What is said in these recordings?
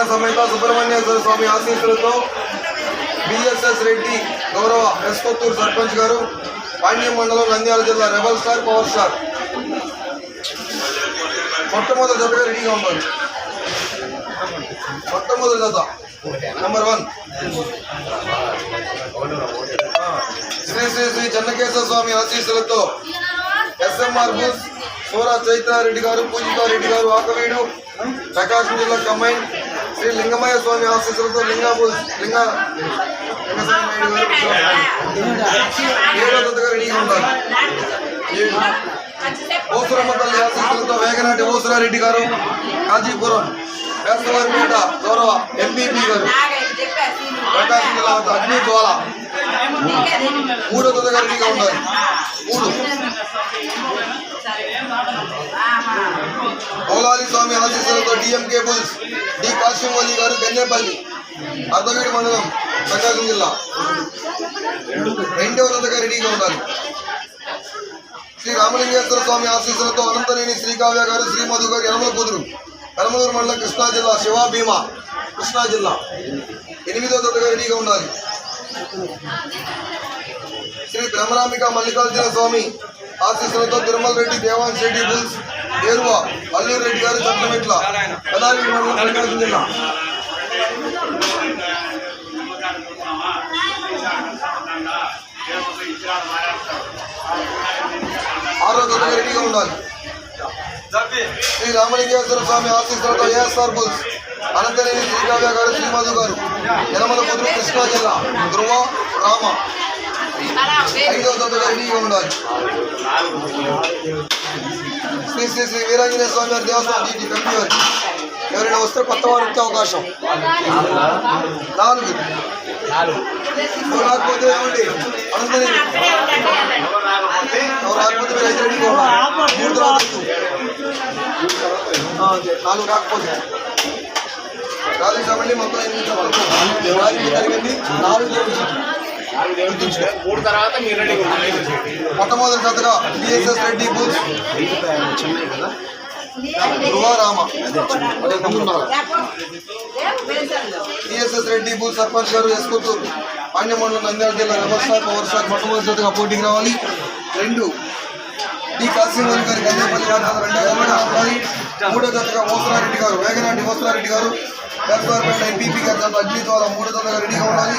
నారాయణ సమేత సుబ్రహ్మణ్యేశ్వర స్వామి ఆశీస్సులతో బిఎస్ఎస్ రెడ్డి గౌరవ ఎస్కొత్తూరు సర్పంచ్ గారు పాండ్యం మండలం నంద్యాల జిల్లా రెబల్ స్టార్ పవర్ స్టార్. మొట్టమొదటి జతగా రెడీగా ఉండాలి మొట్టమొదటి జత. నెంబర్ వన్ శ్రీ శ్రీ శ్రీ చెన్నకేశ్వర స్వామి ఆశీస్సులతో ఎస్ఎంఆర్ బూస్ సూరా చైత్రారెడ్డి గారు పూజితారెడ్డి గారు ఆకవీడు ప్రకాశం జిల్లా కంబైన్ శ్రీ లింగమయ్య స్వామి ఆశీస్సులతో లింగా బూస్ లింగ లింగస్వామి నాయుడు గారు ఏడో జతగా రెడీగా ఉండాలి ఏడు ఓసురమ్మ తల్లి ఆశీస్సులతో వేగనాటి ఓసురారెడ్డి గారు కాజీపురం వేసవారిపేట గౌరవ ఎంపీపీ గారు ప్రకాశం జిల్లా అగ్ని జ్వాల మూడో జతగా రెడీగా ఉండాలి మూడు స్వామి ఆశీస్సులతో DMK bulls D Kasim Valli garu Gannepalli అర్ధవీడి మండలం ప్రకాశం జిల్లా. రెండవ రథగా రెడీగా ఉండాలి. శ్రీ రామలింగేశ్వర స్వామి ఆశీస్సులతో అనంతనేని శ్రీకావ్య గారు శ్రీమధు గారు యనమల కూతురు యనమలూరు మండలం కృష్ణా జిల్లా శివా భీమా కృష్ణా జిల్లా. ఎనిమిదో జతగా రెడీగా ఉండాలి. శ్రీ బ్రహ్మరామిక మల్లికార్జున స్వామి ఆశీస్సులతో తిరుమల రెడ్డి దేవాన్ రెడ్డి బుల్స్ ఏరువ? అల్లూరు రెడ్డి గారు చట్లమెట్ల కదారి మండలం ప్రకాశం జిల్లా ఆరో రెడీగా ఉండాలి. శ్రీ రామలింగేశ్వర స్వామి ఆశీస్సులతో ఏఎస్ఆర్ బుల్స్ అనంతనేని శ్రీకావ్య గారు శ్రీమాధు గారు యనమల కుదురు కృష్ణా జిల్లా ధ్రువ రామ. ఐదో జతగా ఉండాలి శ్రీ శ్రీ శ్రీ వీరాంజనేయ స్వామి వారి దేవస్థానం జీటీ కంపి ఎవరైనా వస్తే కొత్త వారు వచ్చే అవకాశం. నాలుగు. రాకపోతే ఏమండి? ఎవరు రాకపోతే మీరు అయితే రెడీగా మూడు నాలుగు రాకపోతే. రాజు మొత్తం ఎనిమిది. సభలు జరిగింది. నాలుగు మూడు తర్వాత మీరు మొట్టమొదటి జతగా BSS Reddy bulls Dhruva Rama Reddy bull sarpanch garu ఎస్కొత్తూరు పాండ్యమండలం Nandyal జిల్లా రెవర్ స్టార్ పవర్ స్టార్ మొట్టమొదటి జతగా పోటీకి రావాలి. రెండు డి కాశీమణి గారి గంజాపల్లి గారి జత రెండో ఉండాలి మూడో జతగా మోసరారెడ్డి గారు వేగనాటి మోసరారెడ్డి గారు. వేసవారిపేట ఎంపీపీ గారి జత అగ్ని ద్వారా మూడో జతగా రెడీగా ఉండాలి.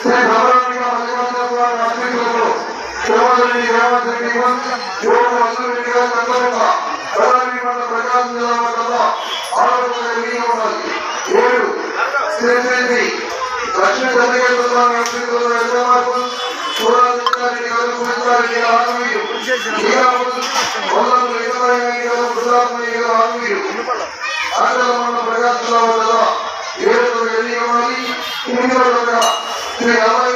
శ్రీ భగవానిగా మల్లికార్జున స్వామి ఆశీస్సులతో తిరుమలరెడ్డి రేవంత్ యువకు మల్లురెడ్డి గారు చంద్రబాబు ప్రధాని మండల ప్రకాశం జిల్లా మండల ఆరోగ్య జరిగి ఉండాలి ఏడు శ్రీ శ్రీ లక్ష్మీ చంద్రకేశ్వర స్వామి ఆశీస్సులతో ఎస్ఎంఆర్ సూరారెడ్డి గారు కుమిత్రారెడ్డి గారు ఆనవీయులు గారు గుజరాత్మయ్య గారు Entregaba